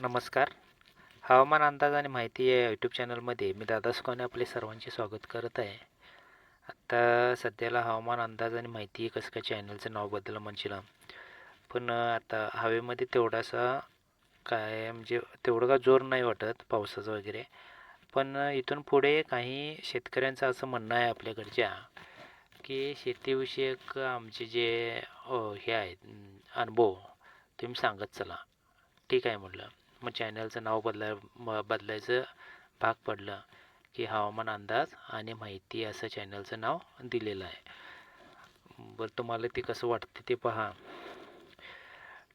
नमस्कार. हवामान अंदाज आणि माहिती या यूट्यूब चॅनलमध्ये मी दादा सुकाने आपले सर्वांचे स्वागत करत आहे. आत्ता सध्याला हवामान अंदाज आणि माहिती कसं काय चॅनलचं नाव बदललं म्हणशील? पण आता हवेमध्ये तेवढासा काय म्हणजे तेवढं का जोर नाही वाटत पावसाचं वगैरे. पण इथून पुढे काही शेतकऱ्यांचं असं म्हणणं आहे आपल्याकडच्या की शेतीविषयक आमचे जे हे आहेत अनुभव तुम्ही सांगत चला. ठीक आहे म्हटलं. मग चॅनलचं नाव बदलाय बदलायचं भाग पडलं की हवामान अंदाज आणि माहिती असं चॅनलचं नाव दिलेलं आहे. बरं तुम्हाला ते कसं वाटते ते पहा.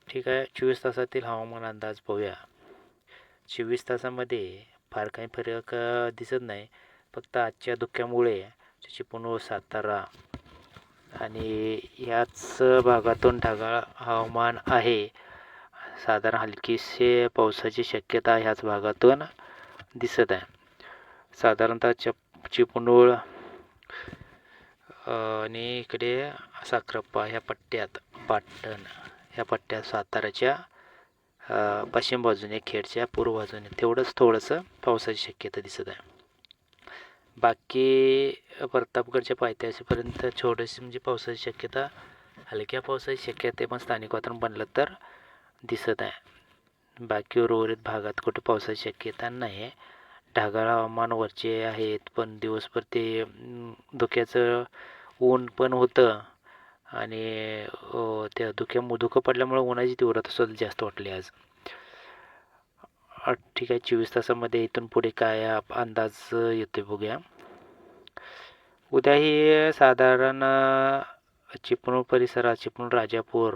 ठीक आहे चोवीस तासातील हवामान अंदाज पाहूया चोवीस तासामध्ये फार काही फरक दिसत नाही. फक्त आजच्या धुक्यामुळे चिपळूण सातारा आणि याच भागातून ढगाळ हवामान आहे. साधारण हलकीसे पावसाची शक्यता ह्याच भागातून दिसत आहे. साधारणतः चप चिपणूळ आणि इकडे साखरप्पा ह्या पट्ट्यात पाटण ह्या पट्ट्यात साताराच्या पश्चिम बाजूने खेडच्या पूर्व बाजूने तेवढंच थोडंसं पावसाची शक्यता दिसत आहे. बाकी प्रतापगडच्या पायथ्याशीपर्यंत छोटीशी म्हणजे पावसाची शक्यता हलक्या पावसाची शक्यता पण स्थानिक वातावरण बनलं तर दिसत आहे. बाकी उर्वरित भागात कुठे पावसाची शक्यता नाही आहे ढगाळ हवामान वरचे आहेत पण दिवसभर ते धुक्याचं ऊन पण होतं. आणि त्या धुक्यामुळे धुकं पडल्यामुळे उन्हाची तीव्रता सुद्धा जास्त वाटली आज. ठीक आहे चोवीस तासामध्ये इथून पुढे काय अंदाज येतोय बघूया. उद्याही साधारण चिपळूण परिसरात चिपळूण राजापूर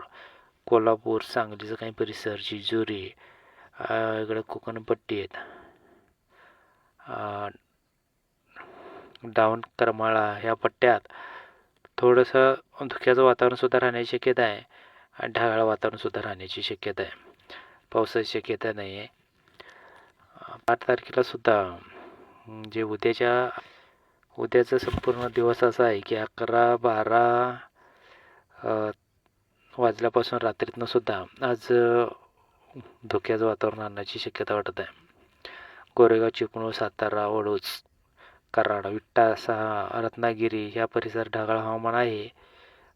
कोल्हापूर सांगलीचं काही परिसर जेजुरी अं, इकडं कोकणपट्टी आहेत. डाऊन करमाळा ह्या पट्ट्यात थोडंसं धुक्याचं वातावरणसुद्धा राहण्याची शक्यता आहे आणि ढगाळ वातावरणसुद्धा राहण्याची शक्यता आहे. पावसाची शक्यता नाही आहे आठ तारखेला सुद्धा जे उद्याच्या उद्याचा संपूर्ण दिवस असा आहे की अकरा बारा वाजल्यापासून रात्रीतनं सुद्धा आज धोक्याचं धुक्याचं वातावरण आणण्याची शक्यता वाटत आहे. गोरेगाव चिपळूण सातारा वडूज कराड विट्टा सहा रत्नागिरी ह्या परिसर ढगाळ हवामान आहे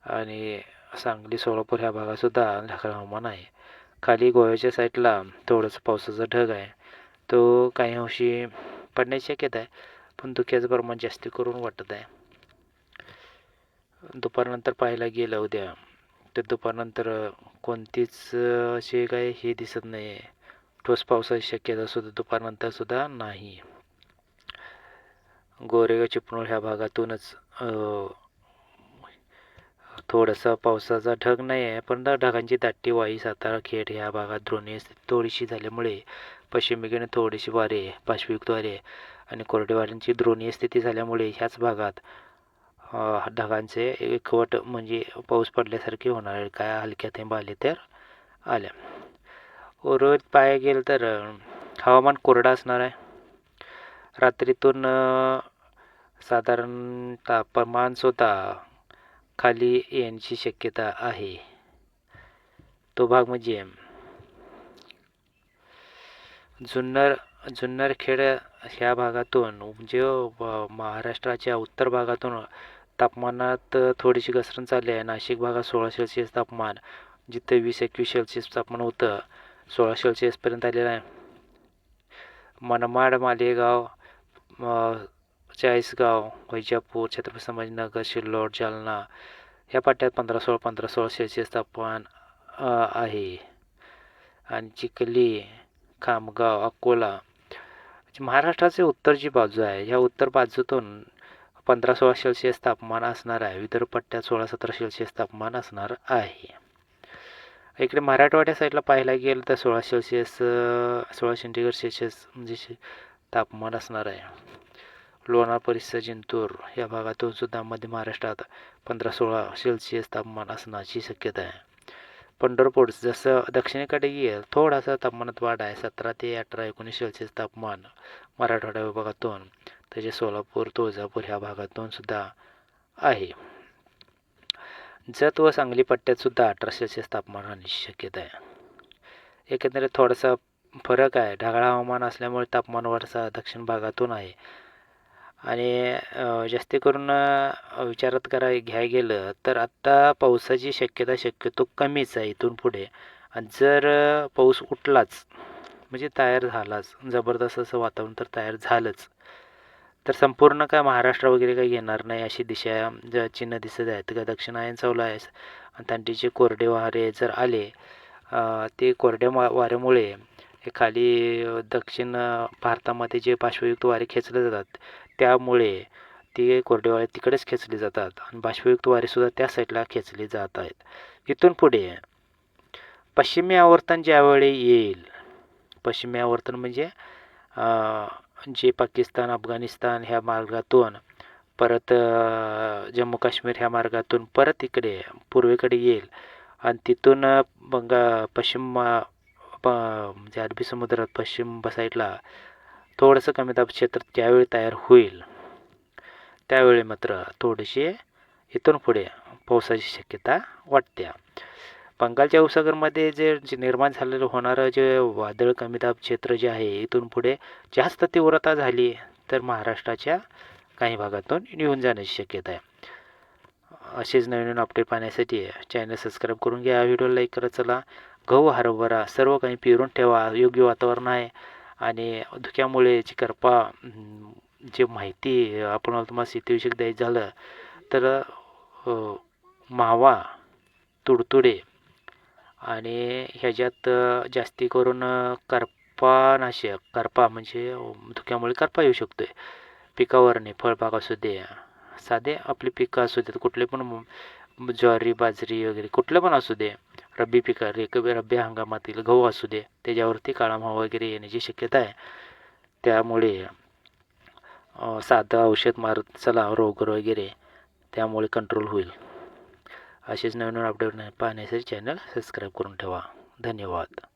आणि सांगली सोलापूर ह्या भागातसुद्धा ढगाळ हवामान आहे. खाली गोव्याच्या साईडला थोडंसं पावसाचा ढग आहे. तो काही अंशी पडण्याची शक्यता आहे पण धुक्याचं प्रमाण जास्त करून वाटत आहे. दुपारनंतर पाहायला गेलं उद्या तर दुपारनंतर कोणतीच असे काय हे दिसत नाही आहे ठोस पावसाची शक्यता सुद्धा दुपारनंतर सुद्धा नाही. गोरेगाव चिपळूण ह्या भागातूनच थोडासा पावसाचा ढग नाही आहे पण ढगांची दाटी वाई सातारा खेड ह्या भागात द्रोणी थोडीशी झाल्यामुळे पश्चिमेकडे थोडीशी वारे पाश्विक वारे आणि कोरडे वाऱ्यांची द्रोणीय स्थिती झाल्यामुळे ह्याच भागात ढगांचे एकवट म्हणजे पाऊस पडल्यासारखे होणार. काय हलक्या थेंब आले तर आल्या. उर्वरित पाहायला गेलं तर हवामान कोरडा असणार आहे. रात्रीतून साधारण तापमान स्वतः खाली येण्याची शक्यता आहे. तो भाग म्हणजे जुन्नर जुन्नरखेड ह्या भागातून म्हणजे महाराष्ट्राच्या उत्तर भागातून तापमानात थोडीशी घसरण चालली आहे. नाशिक भागात सोळा सेल्सिअस तापमान जिथे वीस एकवीस सेल्सिअस तापमान होतं सोळा सेल्सिअसपर्यंत आलेलं आहे. मनमाड मालेगाव चाळीसगाव वैजापूर छत्रपती संभाजीनगर सिल्लोड जालना या पाट्यात पंधरा सोळा पंधरा सोळा सेल्सिअस तापमान आहे. आणि चिखली खामगाव अकोला म्हणजे महाराष्ट्राचे उत्तर जी बाजू आहे ह्या उत्तर बाजूतून पंधरा सोळा सेल्सिअस तापमान असणार आहे. विदर्भ पट्ट्यात सोळा सतरा सेल्सिअस तापमान असणार आहे. इकडे मराठवाड्या साईडला पाहायला गेलं तर सोळा सेल्सिअस सोळा सेंटीग्रेड सेल्सिअस म्हणजे तापमान असणार आहे. लोणार परिसर जिंतूर या भागातून सुद्धा मध्य महाराष्ट्रात पंधरा सोळा सेल्सिअस तापमान असण्याची शक्यता आहे. पंढरपूर जसं दक्षिणेकडे येईल थोडासा तापमानात वाढ आहे. सतरा ते अठरा एकोणीस सेल्सिअस तापमान मराठवाडा विभागातून. त्याचे सोलापूर तुळजापूर ह्या भागातून सुद्धा आहे. जत व सांगली पट्ट्यात सुद्धा अठरा सेल्सिअस तापमान राहण्याची शक्यता आहे. एकंदरीत थोडासा फरक आहे. ढगाळ हवामान असल्यामुळे तापमान वाढसा दक्षिण भागातून आहे. आणि जास्त करून विचारात करा घ्याय गेलं तर आत्ता पावसाची शक्यता शक्यतो कमीच आहे इथून पुढे. आणि जर पाऊस उठलाच म्हणजे तयार झालाच जबरदस्त असं वातावरण तर तयार झालंच. तर संपूर्ण काय महाराष्ट्र वगैरे काही येणार नाही अशी दिशा ज चिन्ह दिसत आहेत. का दक्षिणायन चौलायस आहे. आणि थंडीचे कोरडे वारे जर आले ते कोरड्या वा वाऱ्यामुळे हे खाली दक्षिण भारतामध्ये जे पार्श्वयुक्त वारे खेचले जातात त्यामुळे ते कोरडे वारे तिकडेच खेचले जातात. आणि बाष्पयुक्त वारेसुद्धा त्या साईडला खेचले जात आहेत. इथून पुढे पश्चिमी आवर्तन ज्यावेळी येईल पश्चिमी आवर्तन म्हणजे जे पाकिस्तान अफगाणिस्तान ह्या मार्गातून परत जम्मू काश्मीर ह्या मार्गातून परत इकडे पूर्वेकडे येईल. आणि तिथून बंगा पश्चिम म्हणजे अरबी समुद्रात पश्चिम साईडला थोडंसं कमी दाब क्षेत्र ज्यावेळी तयार होईल. त्यावेळी मात्र थोडीशी इथून पुढे पावसाची शक्यता वाटते. बंगालच्या उपसागरमध्ये जे जे निर्माण झालेलं होणारं जे वादळ कमी दाब क्षेत्र जे आहे इथून पुढे जास्त तीव्रता झाली तर महाराष्ट्राच्या काही भागातून निघून जाण्याची शक्यता आहे. असेच नवीन नवीन अपडेट पाहण्यासाठी चॅनल सबस्क्राईब करून घ्या. व्हिडिओ लाईक करत चला गहू हरभरा सर्व काही पिरून ठेवा. योग्य वातावरण आहे. आणि धुक्यामुळे जी करपा जे माहिती आपण तुम्हाला शेतीविषयक द्यायचं झालं तर मावा तुडतुडे आणि ह्याच्यात जास्त जास्ती करून करपानाशक करपा म्हणजे धुक्यामुळे करपा येऊ शकतो आहे पिकावरने फळबाग असू दे साधे आपली पिकं असू देत कुठले पण ज्वारी बाजरी वगैरे कुठलं पण असू दे रब्बी पिकं रेक रब्बी हंगामातील गहू असू दे त्याच्यावरती काळामवा वगैरे येण्याची शक्यता आहे. त्यामुळे साधं औषध मारत चला रोग वगैरे त्यामुळे कंट्रोल होईल. असेच नवीन नवीन अपडेट पाहण्यासाठी चॅनल सबस्क्राईब करून ठेवा. धन्यवाद.